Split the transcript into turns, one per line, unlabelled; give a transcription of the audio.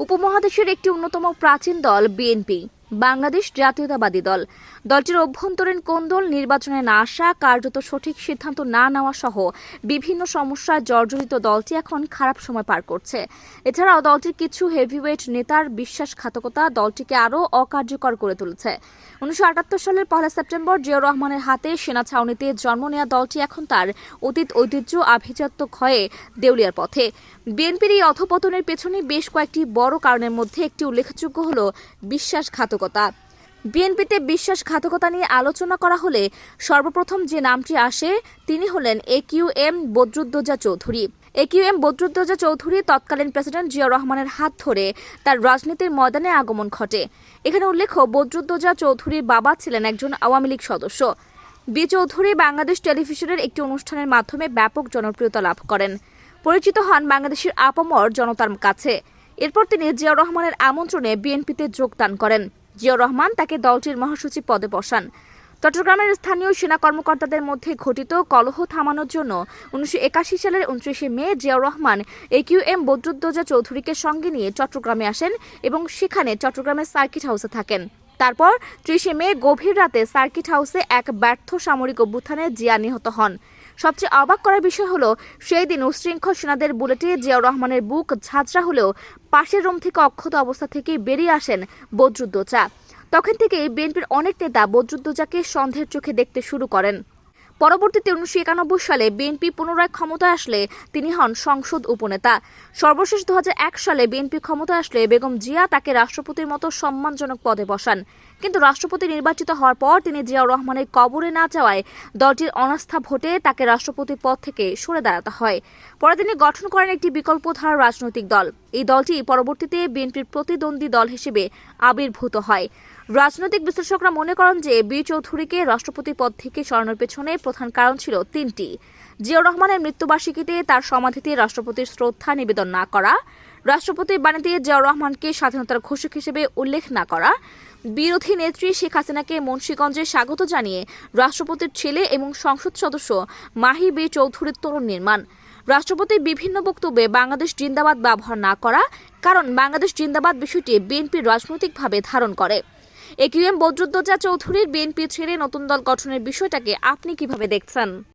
উপমহাদেশের একটি অন্যতম প্রাচীন দল বিএনপি। বাংলাদেশ জাতীয়তাবাদী দল। দলটির অভ্যন্তরীণ কোন্দল নির্বাচনে না আসা, কার্যত সঠিক সিদ্ধান্ত না নেওয়া সহ বিভিন্ন সমস্যায় জর্জরিত দলটি এখন খারাপ সময় পার করছে। এছাড়াও দলটির কিছু হেভিওয়েট নেতার বিশ্বাসঘাতকতা দলটিকে আরও অকার্যকর করে তুলেছে। উনিশশো আটাত্তর সালের পহেলা সেপ্টেম্বর জিয়াউর রহমানের হাতে সেনা ছাউনিতে জন্ম নেওয়া দলটি এখন তার অতীত ঐতিহ্য আভিজাত্য ক্ষয়ে দেউলিয়ার পথে। বিএনপির এই অধপতনের পেছনে বেশ কয়েকটি বড় কারণের মধ্যে একটি উল্লেখযোগ্য হল বিশ্বাসঘাতকতা বিএনপিতে বিশ্বাসঘাতকতা নিয়ে আলোচনা করা হলে সর্বপ্রথম যে নামটি আসে, তিনি হলেন A Q M Badruddoza Chowdhury. A Q M Badruddoza Chowdhury তৎকালীন প্রেসিডেন্ট জিয়াউর রহমানের হাত ধরে তার রাজনীতির ময়দানে আগমন ঘটে। এখানে উল্লেখ্য, বদরুদ্দোজা চৌধুরীর বাবা ছিলেন একজন আওয়ামী লীগ সদস্য। বি চৌধুরী বাংলাদেশ টেলিভিশনের একটি অনুষ্ঠানের মাধ্যমে ব্যাপক জনপ্রিয়তা লাভ করেন। পরিচিত হন বাংলাদেশের আপামর জনতার কাছে। এরপর তিনি জিয়াউর রহমানের আমন্ত্রণে বিএনপিতে যোগদান করেন। জিয়াউর রহমান তাকে দলটির মহাসচিব পদে বসান। চট্টগ্রামের স্থানীয় সেনা কর্মকর্তাদের মধ্যে ঘটিত কলহ থামানোর জন্য উনিশশো একাশি সালের উনত্রিশে May Ziaur Rahman A Q M Badruddoza চৌধুরীকে সঙ্গে নিয়ে চট্টগ্রামে আসেন এবং সেখানে চট্টগ্রামের সার্কিট হাউসে থাকেন। তারপর ত্রিশে মে গভীর রাতে সার্কিট হাউসে এক ব্যর্থ সামরিক অভ্যুত্থানে জিয়া নিহত হন। সবচেয়ে অবাক করার বিষয় হলো, সেই দিন উশৃঙ্খল সেনাদের বুলেটে জিয়াউর রহমানের বুক ঝাঁঝরা হলেও পাশের রুম থেকে অক্ষত অবস্থা থেকে বেরিয়ে আসেন বদরুদ্দোজা। তখন থেকেই বিএনপির অনেক নেতা বদরুদ্দোজাকে সন্দেহের চোখে দেখতে শুরু করেন। পরবর্তীতে উনিশশো একানব্বই সালে বিএনপি পুনরায় ক্ষমতায় আসলে তিনি হন সংসদ উপনেতা। সর্বশেষ দু হাজার এক সালে বিএনপি ক্ষমতায় আসলে বেগম জিয়া তাকে রাষ্ট্রপতির মতো সম্মানজনক পদে বসান। কিন্তু রাষ্ট্রপতি নির্বাচিত হওয়ার পর তিনি জিয়াউর রহমানের কবরে না যাওয়ায় দলটির অনাস্থা ভোটে তাকে রাষ্ট্রপতির পদ থেকে সরে দাঁড়াতে হয়। পরে তিনি গঠন করেন একটি বিকল্প ধারার রাজনৈতিক দল। এই দলটি পরবর্তীতে বিএনপির প্রতিদ্বন্দ্বী দল হিসেবে আবির্ভূত হয়। রাজনৈতিক বিশ্লেষকরা মনে করেন যে বি চৌধুরীকে রাষ্ট্রপতি পদ থেকে সরানোর পেছনে প্রধান কারণ ছিল তিনটি। জিয়াউর রহমানের মৃত্যুবার্ষিকীতে তার সমাধিতে রাষ্ট্রপতির শ্রদ্ধা নিবেদন না করা, রাষ্ট্রপতির বাণীতে জিয়াউর রহমানকে স্বাধীনতার ঘোষক হিসেবে উল্লেখ না করা, বিরোধী নেত্রী শেখ হাসিনাকে মুন্সীগঞ্জে স্বাগত জানিয়ে রাষ্ট্রপতির ছেলে এবং সংসদ সদস্য মাহি বি চৌধুরীর তরুণ নির্মাণ। রাষ্ট্রপতির বিভিন্ন বক্তব্যে বাংলাদেশ জিন্দাবাদ ব্যবহার না করা, কারণ বাংলাদেশ জিন্দাবাদ বিষয়টি বিএনপি রাজনৈতিকভাবে ধারণ করে। এ কিউ এম বদরুদ্দোজা চৌধুরীর বিএনপি ছেড়ে নতুন দল গঠনের বিষয়টাকে আপনি কীভাবে দেখছেন?